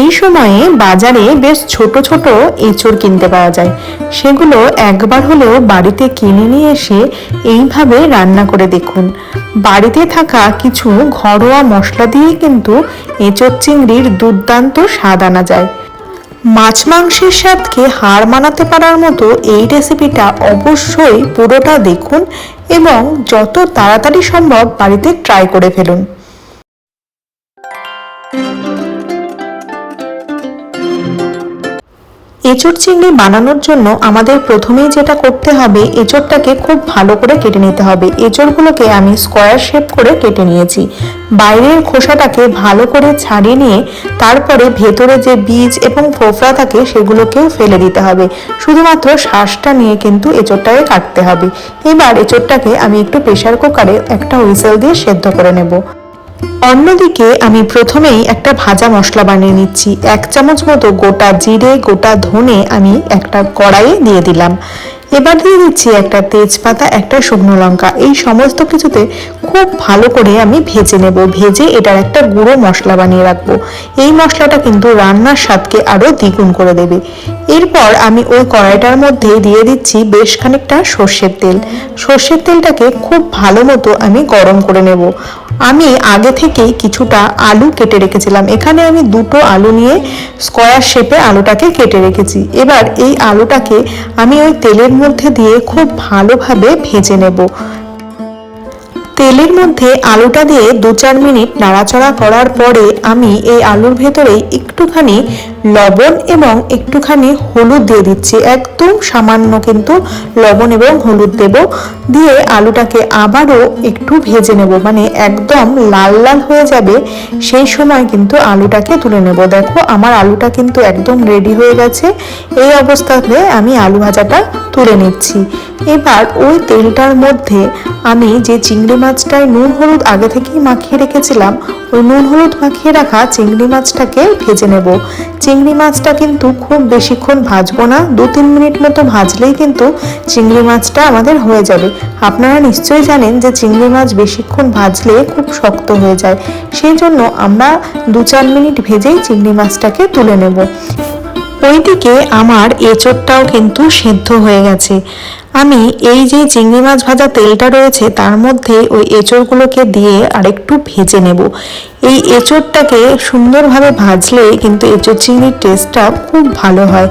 এই সময়ে বাজারে বেশ ছোট ছোট এঁচড় কিনতে পাওয়া যায়। সেগুলো একবার হলেও বাড়িতে কিনে নিয়ে এসে এইভাবে রান্না করে দেখুন। বাড়িতে থাকা কিছু ঘরোয়া মশলা দিয়ে কিন্তু এঁচড় চিংড়ির দুর্দান্ত স্বাদ আনা যায়। মাছ মাংসের স্বাদকে হার মানাতে পারার মতো এই রেসিপিটা অবশ্যই পুরোটা দেখুন এবং যত তাড়াতাড়ি সম্ভব বাড়িতে ট্রাই করে ফেলুন। এঁচড় চিংড়ি বানানোর জন্য আমাদের প্রথমেই যেটা করতে হবে, এঁচড়টাকে খুব ভালো করে কেটে নিতে হবে। এঁচড়গুলোকে আমি স্কোয়ার শেপ করে কেটে নিয়েছি। বাইরের খোসাটাকে ভালো করে ছাড়িয়ে নিয়ে তারপরে ভেতরে যে বীজ এবং ফোফরা থাকে সেগুলোকেও ফেলে দিতে হবে। শুধুমাত্র শ্বাসটা নিয়ে কিন্তু এঁচড়টাকে কাটতে হবে। এবার এঁচড়টাকে আমি একটু প্রেশার কুকারে একটা হুইসেল দিয়ে সেদ্ধ করে নেব। অন্যদিকে আমি প্রথমেই একটা ভাজা মশলা বানিয়ে নিচ্ছি। এক চামচ মতো গোটা জিরে, গোটা ধনে আমি একটা কড়াইয়ে দিয়ে দিলাম। এবার দিয়ে দিচ্ছি একটা তেজপাতা, একটা শুকনো লঙ্কা। এই সমস্ত কিছুতে খুব ভালো করে আমি ভেজে নেব। ভেজে এটার একটা গুঁড়ো মশলা বানিয়ে রাখব। এই মশলাটা কিন্তু রান্নার স্বাদকে আরও দ্বিগুণ করে দেবে। এরপর আমি ওই কড়াইটার মধ্যে দিয়ে দিচ্ছি বেশ খানিকটা সর্ষের তেল। সর্ষের তেলটাকে খুব ভালো মতো আমি গরম করে নেব। আমি আগে থেকেই কিছুটা আলু কেটে রেখেছিলাম। এখানে আমি দুটো আলু নিয়ে স্কোয়ার শেপে আলুটাকে কেটে রেখেছি। এবার এই আলুটাকে আমি ওই তেলের মধ্যে দিয়ে খুব ভালোভাবে ভেজে নেব। তেলের মধ্যে আলুটা দিয়ে দু চার মিনিট নাড়াচাড়া করার পরে আমি এই আলুর ভেতরে একটুখানি লবণ এবং একটুখানি হলুদ দিয়ে দিচ্ছি। একদম সামান্য কিন্তু লবণ এবং হলুদ দেব। দিয়ে আলুটাকে আবারও একটু ভেজে নেব। মানে একদম লাল লাল হয়ে যাবে, সেই সময় কিন্তু আলুটাকে তুলে নেব। দেখো, আমার আলুটা কিন্তু একদম রেডি হয়ে গেছে। এই অবস্থাতে আমি আলু ভাজাটা তুলে নিচ্ছি। এবার ওই তেলটার মধ্যে আমি যে চিংড়ি মাছটায় নুন হলুদ আগে থেকেই মাখিয়ে রেখেছিলাম, ওই নুন হলুদ মাখিয়ে রাখা চিংড়ি মাছটাকে ভেজে নেব। চিংড়ি মাছটা কিন্তু খুব বেশিক্ষণ ভাজবো না, দু তিন মিনিট মতো ভাজলেই কিন্তু চিংড়ি মাছটা আমাদের হয়ে যাবে। আপনারা নিশ্চয়ই জানেন যে চিংড়ি মাছ বেশিক্ষণ ভাজলে খুব শক্ত হয়ে যায়। সেই জন্য আমরা দু চার মিনিট ভেজেই চিংড়ি মাছটাকে তুলে নেব। ওইদিকে আমার এঁচোড়টাও কিন্তু সেদ্ধ হয়ে গেছে। আমি এই যে চিংড়ি মাছ ভাজা তেলটা রয়েছে, তার মধ্যে ওই এঁচড়গুলোকে দিয়ে আরেকটু ভেজে নেব। এই এঁচড়টাকে সুন্দরভাবে ভাজলে কিন্তু এঁচড় চিংড়ির টেস্টটা খুব ভালো হয়।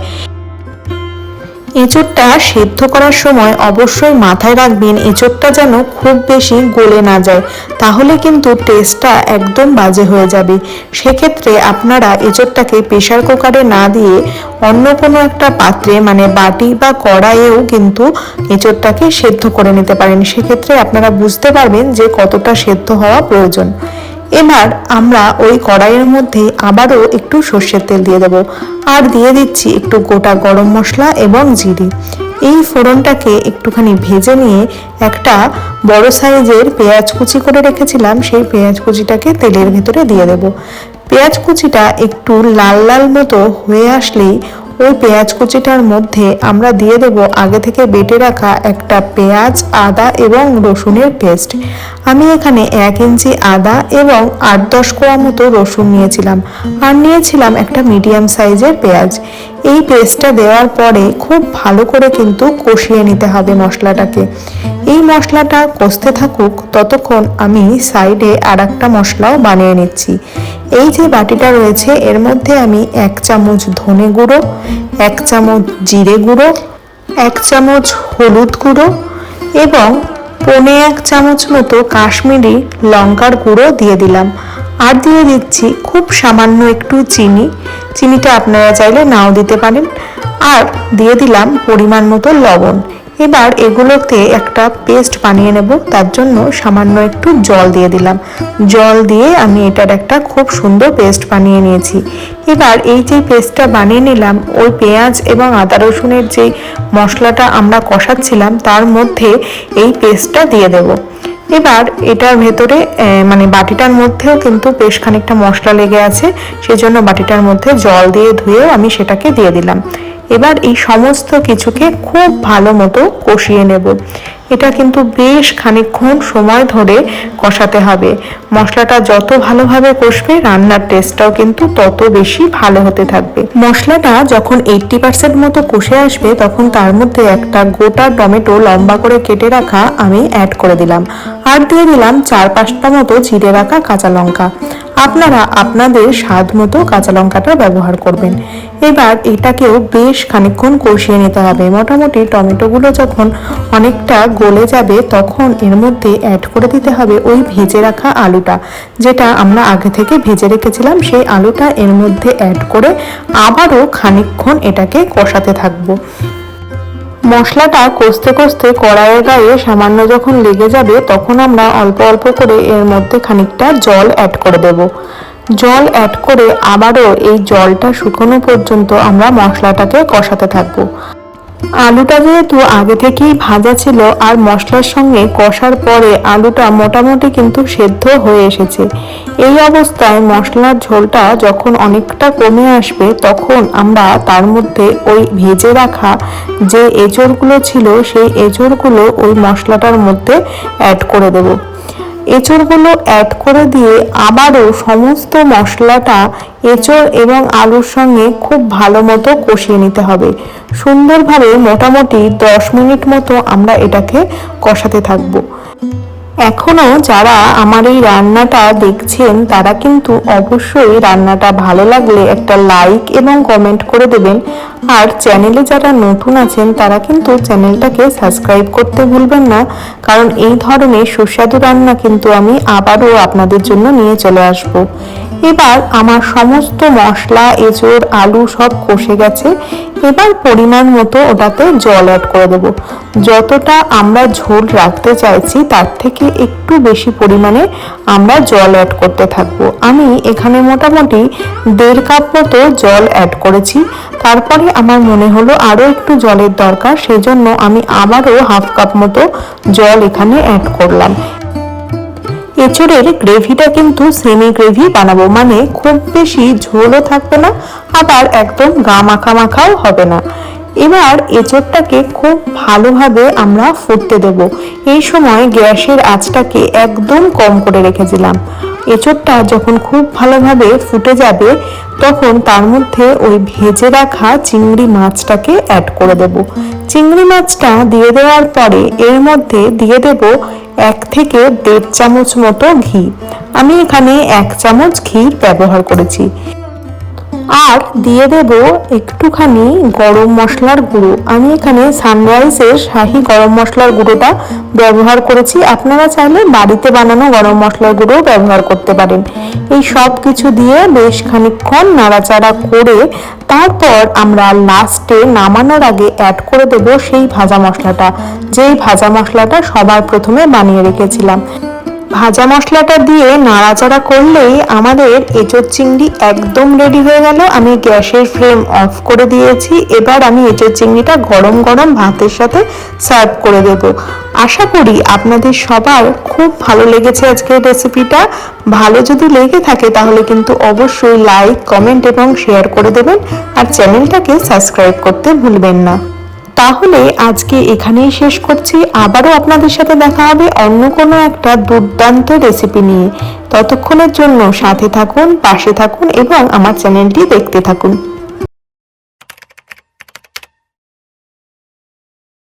এঁচোড়টা সেদ্ধ করার সময় অবশ্যই মাথায় রাখবেন, এঁচোড়টা যেন খুব বেশি গলে না যায়। তাহলে কিন্তু টেস্টটা একদম বাজে হয়ে যাবে। সেক্ষেত্রে আপনারা এঁচোড়টাকে প্রেশার কুকারে না দিয়ে অন্য কোনো একটা পাত্রে মানে বাটি বা কড়াইয়েও কিন্তু এঁচোড়টাকে সেদ্ধ করে নিতে পারেন। সেক্ষেত্রে আপনারা বুঝতে পারবেন যে কতটা সেদ্ধ হওয়া প্রয়োজন। এবার আমরা ওই কড়াইয়ের মধ্যে আবারও একটু সর্ষের তেল দিয়ে দেবো। আর দিয়ে দিচ্ছি একটু গোটা গরম মশলা এবং জিরে। এই ফোড়নটাকে একটুখানি ভেজে নিয়ে একটা বড় সাইজের পেঁয়াজ কুচি করে রেখেছিলাম, সেই পেঁয়াজ কুচিটাকে তেলের ভেতরে দিয়ে দেবো। পেঁয়াজ কুচিটা একটু লাল লাল মতো হয়ে আসলেই ওই পেঁয়াজ কুচিটার মধ্যে আমরা দিয়ে দেব আগে থেকে বেটে রাখা একটা পেঁয়াজ, আদা এবং রসুনের পেস্ট। আমি এখানে এক ইঞ্চি আদা এবং আট দশ কোয়া মতো রসুন নিয়েছিলাম আর নিয়েছিলাম একটা মিডিয়াম সাইজের পেঁয়াজ। এই পেস্টটা দেওয়ার পরে খুব ভালো করে কিন্তু কষিয়ে নিতে হবে মশলাটাকে। এই মশলাটা কষতে থাকুক, ততক্ষণ আমি সাইডে আর একটা মশলাও বানিয়ে নিচ্ছি। এই যে বাটিটা রয়েছে, এর মধ্যে আমি এক চামচ ধনে গুঁড়ো, এক চামচ জিরে গুঁড়ো, এক চামচ হলুদ গুঁড়ো এবং পনে এক চামচ মতো কাশ্মীরি লঙ্কার গুঁড়ো দিয়ে দিলাম। আর দিয়ে দিচ্ছি খুব সামান্য একটু চিনি। চিনিটা আপনারা চাইলে নাও দিতে পারেন। আর দিয়ে দিলাম পরিমাণ মতো লবণ। এবার এগুলোতে একটা পেস্ট বানিয়ে নেব। তার জন্য সামান্য একটু জল দিয়ে দিলাম। জল দিয়ে আমি এটার একটা খুব সুন্দর পেস্ট বানিয়ে নিয়েছি। এবার এই যে পেস্টটা বানিয়ে নিলাম, ওই পেঁয়াজ এবং আদা রসুনের যে মশলাটা আমরা কষাচ্ছিলাম, তার মধ্যে এই পেস্টটা দিয়ে দেবো। এবার এটার ভেতরে মানে বাটিটার মধ্যেও কিন্তু বেশ খানিকটা মশলা লেগে আছে, সেজন্য বাটিটার মধ্যে জল দিয়ে ধুয়ে আমি সেটাকে দিয়ে দিলাম। এবার এই সমস্ত কিছুকে খুব ভালো মতো কষিয়ে নেব। এটা কিন্তু বেশ খানিকক্ষণ সময় ধরে কষাতে হবে। মশলাটা যত ভালোভাবে কষবে, রান্নার টেস্টটাও কিন্তু তত বেশি ভালো হতে থাকবে। মশলাটা যখন এইটটি পার্সেন্ট মতো কষে আসবে, তখন তার মধ্যে একটা গোটা টমেটো লম্বা করে কেটে রাখা আমি অ্যাড করে দিলাম। আর দিয়ে দিলাম চার পাঁচটা মতো চিড়ে রাখা কাঁচা লঙ্কা। আপনারা আপনাদের স্বাদ মতো কাঁচা লঙ্কাটা ব্যবহার করবেন। এবার এটাকেও বেশ খানিকক্ষণ কষিয়ে নিতে হবে। মোটামুটি টমেটোগুলো যখন অনেকটা গলে যাবে, তখন এর মধ্যে অ্যাড করে দিতে হবে ওই ভেজে রাখা আলুটা, যেটা আমরা আগে থেকে ভেজে রেখেছিলাম। সেই আলুটা এর মধ্যে অ্যাড করে আবারও খানিকক্ষণ এটাকে কষাতে থাকব। মশলাটা কষতে কষতে কড়াইয়ের গায়ে সামান্য যখন লেগে যাবে, তখন আমরা অল্প অল্প করে এর মধ্যে খানিকটা জল অ্যাড করে দেব। জল অ্যাড করে আবারও এই জলটা শুকনো পর্যন্ত আমরা মশলাটাকে কষাতে থাকব। আলুটা যেহেতু আগে থেকেই ভাজা ছিল আর মশলার সঙ্গে কষার পরে আলুটা মোটামুটি কিন্তু সেদ্ধ হয়ে এসেছে, এই অবস্থায় মশলার ঝোলটা যখন অনেকটা কমে আসবে তখন আমরা তার মধ্যে ওই ভেজে রাখা যে এঁচড়গুলো ছিল সেই এঁচড়গুলো ওই মশলাটার মধ্যে অ্যাড করে দেবো। এঁচড়গুলো অ্যাড করে দিয়ে আবারও সমস্ত মশলাটা এঁচড় এবং আলুর সঙ্গে খুব ভালো মতো কষিয়ে নিতে হবে। সুন্দরভাবে মোটামুটি দশ মিনিট মতো আমরা এটাকে কষাতে থাকব। এখনও যারা আমার এই রান্নাটা দেখছেন, তারা কিন্তু অবশ্যই রান্নাটা ভালো লাগলে একটা লাইক এবং কমেন্ট করে দেবেন। আর চ্যানেলে যারা নতুন আছেন, তারা কিন্তু চ্যানেলটাকে সাবস্ক্রাইব করতে ভুলবেন না। কারণ এই ধরনের সুস্বাদু রান্না কিন্তু আমি আবারও আপনাদের জন্য নিয়ে চলে আসব। এবার আমার সমস্ত মশলা, এঁচড়, আলু সব কষে গেছে। এবার পরিমাণ মতো ওটাতে জল অ্যাড করে দেব। যতটা আমরা ঝোল রাখতে চাইছি, তার থেকে একটু বেশি পরিমাণে আমরা জল অ্যাড করতে থাকব। আমি এখানে মোটামুটি দেড় কাপ মতো জল অ্যাড করেছি। তারপরে আমার মনে হলো আরও একটু জলের দরকার, সেজন্য আমি আবারও হাফ কাপ মতো জল এখানে অ্যাড করলাম। এঁচড়ের গ্রেভিটা কিন্তু সেমি গ্রেভি বানাবো মানে খুব বেশি ঝোলও থাকবে না, আবার একদম গা মাখা মাখাও হবে না। এবার এঁচড়টাকে খুব ভালোভাবে আমরা ফুটতে দেব। এই সময় গ্যাসের আঁচটাকে একদম কম করে রেখেছিলাম। এঁচড়টা যখন খুব ভালোভাবে ফুটে যাবে, তখন তার মধ্যে ওই ভেজে রাখা চিংড়ি মাছটাকে অ্যাড করে দেব। চিংড়ি মাছটা দিয়ে দেওয়ার পরে এর মধ্যে দিয়ে দেব এক থেকে দেড় চামচ মতো ঘি। আমি এখানে এক চামচ ঘির ব্যবহার করেছি। আর দিয়ে দেব একটুখানি গরম মশলার গুঁড়ো। আমি এখানে সানরাইজের শাহি গরম মশলার গুঁড়োটা ব্যবহার করেছি। আপনারা চাইলে বাড়িতে বানানো গরম মশলার গুঁড়ো ব্যবহার করতে পারেন। এই সব কিছু দিয়ে বেশ খানিকক্ষণ নাড়াচাড়া করে তারপর আমরা লাস্টে নামানোর আগে অ্যাড করে দেব সেই ভাজা মশলাটা। যেই ভাজা মশলাটা সবার প্রথমে বানিয়ে রেখেছিলাম। ভাজা মশলাটা দিয়ে নাড়াচাড়া করলেই আমাদের এঁচোর চিংড়ি একদম রেডি হয়ে গেল। আমি গ্যাসের ফ্লেম অফ করে দিয়েছি। এবার আমি এঁচোর চিংড়িটা গরম গরম ভাতের সাথে সার্ভ করে দেব। আশা করি আপনাদের সবার খুব ভালো লেগেছে আজকের রেসিপিটা ভালো যদি লেগে থাকে তাহলে কিন্তু অবশ্যই লাইক কমেন্ট এবং শেয়ার করে দেবেন। আর চ্যানেলটাকে সাবস্ক্রাইব করতে ভুলবেন না। তাহলে আজকে এখানেই শেষ করছি। আবারও আপনাদের সাথে দেখা হবে অন্য কোনো একটা দুর্দান্ত রেসিপি নিয়ে। ততক্ষণের জন্য সাথে থাকুন, পাশে থাকুন এবং আমার চ্যানেলটি দেখতে থাকুন।